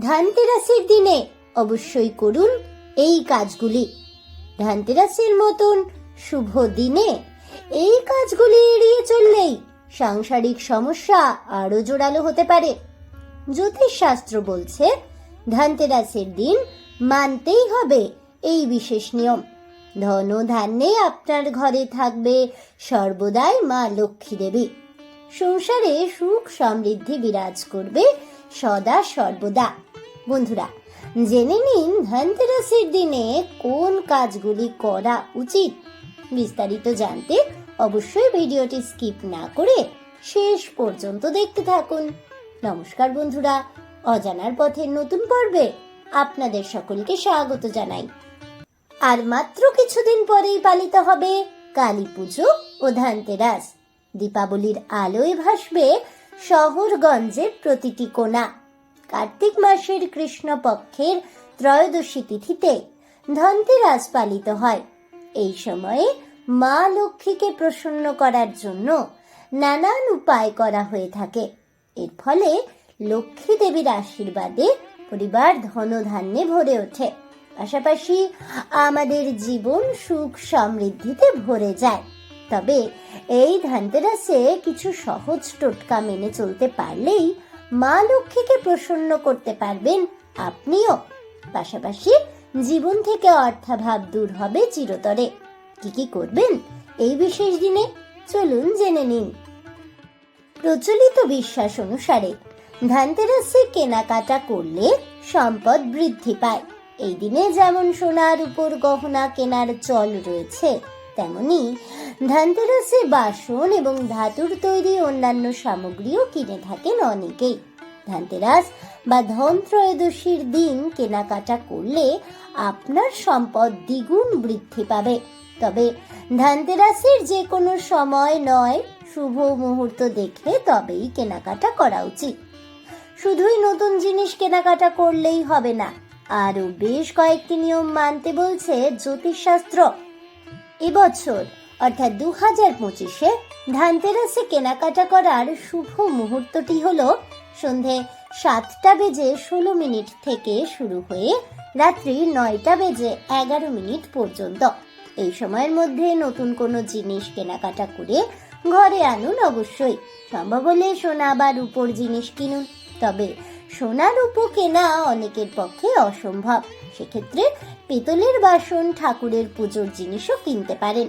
ধানতেরাসের দিনে অবশ্যই করুন এই কাজগুলি। ধানতেরাসের মতন শুভ দিনে এই কাজগুলি এড়িয়ে চললেই সাংসারিক সমস্যা আরও জোরালো হতে পারে। জ্যোতিষশাস্ত্র বলছে, ধানতেরাসের দিন মানতেই হবে এই বিশেষ নিয়ম। ধন ধান্যে আপনার ঘরে থাকবে সর্বদাই মা লক্ষ্মী দেবী। সংসারে সুখ সমৃদ্ধি বিরাজ করবে সদা সর্বদা। বন্ধুরা, জেনে নিন ধনতেরাসের দিনে কোন কাজগুলি করা উচিত? বিস্তারিত জানতে অবশ্যই ভিডিওটি স্কিপ না করে শেষ পর্যন্ত দেখতে থাকুন। নমস্কার বন্ধুরা, অজানার পথের নতুন পর্বে আপনাদের সকলকে স্বাগত জানাই। আর মাত্র কিছুদিন পরেই পালিত হবে কালী পুজো ও ধানতেরাস। দীপাবলির আলোয় ভাসবে শহরগঞ্জের প্রতিটি কোণা। কার্তিক মাসের কৃষ্ণ পক্ষের ত্রয়োদশী তিথিতে ধনতেরাস পালিত হয়। এই সময়ে মা লক্ষ্মীকে প্রসন্ন করার জন্য নানান উপায় করা হয়ে থাকে। এর ফলে লক্ষ্মী দেবীর আশীর্বাদে পরিবার ধনধান্যে ভরে ওঠে। পাশাপাশি আমাদের জীবন সুখ সমৃদ্ধিতে ভরে যায়। তবে এই ধানতেরাসে কিছু সহজ টোটকা মেনে চলতে পারলেই মা লক্ষ্মীকে প্রসন্ন করতে পারবেন আপনিও। পাশাপাশি জীবন থেকে অর্থাভাব দূর হবে চিরতরে। কি কি করবেন এই বিশেষ দিনে? চলুন জেনে নিন। প্রচলিত বিশ্বাস অনুসারে ধানতেরাসে কেনাকাটা করলে সম্পদ বৃদ্ধি পায়। এই দিনে যেমন সোনার উপর গহনা কেনার চল রয়েছে, তেমনি ধানতেরাসে বাসন এবং ধাতুর তৈরি অন্যান্য সামগ্রীও কিনে থাকেন অনেকেই। ধানতেরাস বা ধন ত্রয়োদশীর দিন কেনাকাটা করলে আপনার সম্পদ দ্বিগুণ বৃদ্ধি পাবে। তবে ধানতেরাসের যে কোনো সময় নয়, শুভ মুহূর্ত দেখে তবেই কেনাকাটা করা উচিত। শুধুই নতুন জিনিস কেনাকাটা করলেই হবে না, আরও বেশ কয়েকটি নিয়ম মানতে বলছে জ্যোতিষশাস্ত্র। এবছর অর্থাৎ দু হাজার পঁচিশে ধানতেরাসে কেনাকাটা করার শুভ মুহূর্তটি হল সন্ধে সাতটা বেজে ষোলো মিনিট থেকে শুরু হয়ে রাত্রি নয়টা বেজে এগারো মিনিট পর্যন্ত। এই সময়ের মধ্যে নতুন কোনো জিনিস কেনাকাটা করে ঘরে আনুন অবশ্যই। সম্ভব হলে সোনা বা রূপোর জিনিস কিনুন। তবে সোনা, রূপো কেনা অনেকের পক্ষে অসম্ভব। সেক্ষেত্রে পেতলের বাসন, ঠাকুরের পুজোর জিনিসও কিনতে পারেন।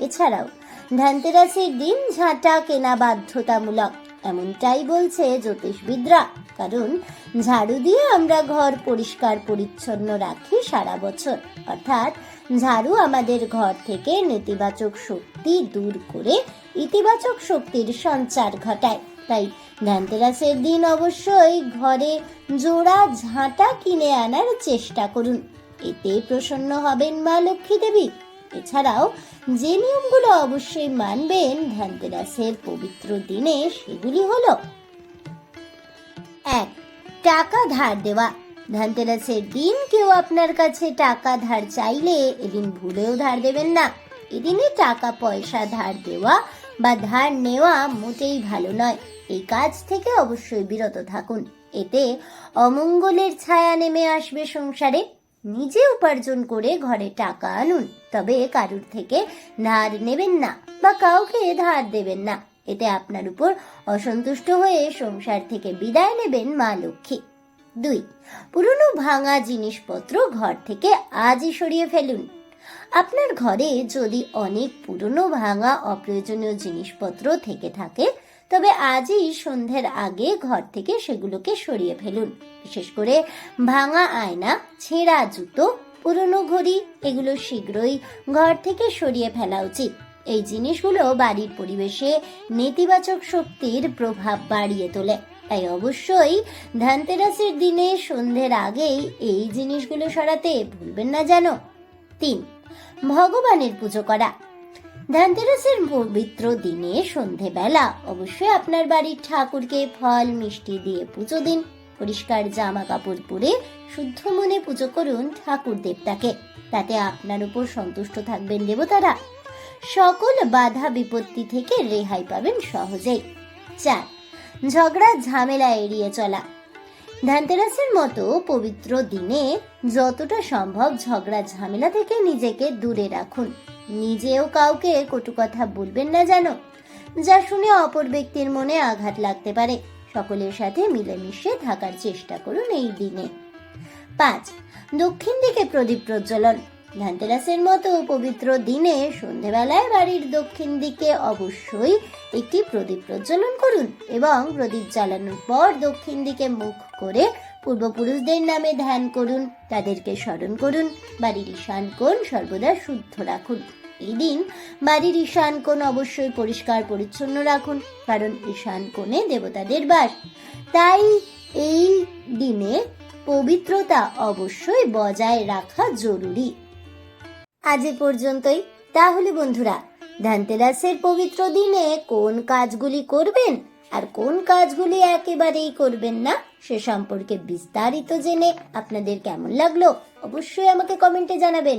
এছাড়াও, ধানতেরাসের দিন ঝাঁটা কেনা বাধ্যতামূলক। এমনটাই বলছে জ্যোতিষবিদরা। কারণ, ঝাড়ু দিয়ে আমরা ঘর পরিষ্কার পরিচ্ছন্ন রাখি সারা বছর। অর্থাৎ, ঝাড়ু আমাদের ঘর থেকে নেতিবাচক শক্তি দূর করে ইতিবাচক শক্তির সঞ্চার ঘটায়। তাই, ধানতেরাসের দিন অবশ্যই ঘরে জোড়া ঝাঁটা কিনে আনার চেষ্টা করুন। এতে প্রসন্ন হবেন মা লক্ষ্মী দেবী। এছাড়াও যে নিয়মগুলো অবশ্যই মানবেন ধানতেরাসের পবিত্র দিনে সেগুলি হলো এক, টাকা ধার দেওয়া। ধানতেরাসের দিন কেউ আপনার কাছে টাকা ধার চাইলে এদিন ভুলেও ধার দেবেন না। এদিনে টাকা, পয়সা ধার দেওয়া বা ধার নেওয়া মোটেই ভালো নয়। এই কাজ থেকে অবশ্যই বিরত থাকুন। এতে অমঙ্গলের ছায়া নেমে আসবে সংসারে। নিজে উপার্জন করে ঘরে টাকা আনুন, তবে কারুর থেকে ধার নেবেন না বা কাউকে ধার দেবেন না। এতে আপনার উপর অসন্তুষ্ট হয়ে সংসার থেকে বিদায় নেবেন মা লক্ষ্মী। দুই, পুরনো ভাঙা জিনিসপত্র ঘর থেকে আজই সরিয়ে ফেলুন। আপনার ঘরে যদি অনেক পুরনো ভাঙা অপ্রয়োজনীয় জিনিসপত্র থেকে থাকে তবে আজই সন্ধ্যের আগে ঘর থেকে সেগুলোকে সরিয়ে ফেলুন। বিশেষ করে ভাঙা আয়না, ছেঁড়া জুতো, পুরনো ঘড়ি, এগুলো শীঘ্রই ঘর থেকে সরিয়ে ফেলা উচিত। এই জিনিসগুলো বাড়ির পরিবেশে নেতিবাচক শক্তির প্রভাব বাড়িয়ে তোলে। তাই অবশ্যই ধানতেরাসের দিনে সন্ধ্যের আগেই এই জিনিসগুলো সরাতে ভুলবেন না যেন। তিন, ভগবানের পুজো করা। ধানতেরাসের পবিত্র দিনে সন্ধেবেলা অবশ্যই আপনার বাড়ির ঠাকুরকে ফল, মিষ্টি দিয়ে পুজো দিন। পরিষ্কার জামা কাপড় পরে শুদ্ধ মনে পুজো করুন ঠাকুর দেবতাকে। তাতে আপনার উপর সন্তুষ্ট থাকবেন দেবতারা। সকল বাধা বিপত্তি থেকে রেহাই পাবেন সহজেই। চার, ঝগড়া, ঝামেলা এড়িয়ে চলা। ধানতেরাসের মতো পবিত্র দিনে যতটা সম্ভব ঝগড়া, ঝামেলা থেকে নিজেকে দূরে রাখুন। নিজেও কাউকে কটু কথা বলবেন না যেন, যা শুনে অপর ব্যক্তির মনে আঘাত লাগতে পারে। সকলের সাথে মিলেমিশে থাকার চেষ্টা করুন এই দিনে। পাঁচ, দক্ষিণ দিকে প্রদীপ প্রজ্বলন। ধানতেরাসের মতো পবিত্র দিনে সন্ধেবেলায় বাড়ির দক্ষিণ দিকে অবশ্যই একটি প্রদীপ প্রজ্বলন করুন এবং প্রদীপ জ্বালানোর পর দক্ষিণ দিকে মুখ করে পূর্বপুরুষদের নামে ধ্যান করুন, তাদেরকে স্মরণ করুন, বাড়ির ঈশান কোণ সর্বদা শুদ্ধ রাখুন। এই দিন বাড়ির ঈশান কোণ অবশ্যই পরিষ্কার পরিচ্ছন্ন রাখুন, কারণ ঈশান কোণে দেবতাদের বাস। তাই এই দিনে পবিত্রতা অবশ্যই বজায় রাখা জরুরি। আজ এ পর্যন্তই। তাহলে বন্ধুরা, ধানতেরাসের পবিত্র দিনে কোন কাজগুলি করবেন আর কোন কাজগুলি একেবারেই করবেন না, সে সম্পর্কে বিস্তারিত জেনে আপনাদের কেমন লাগল অবশ্যই আমাকে কমেন্টে জানাবেন।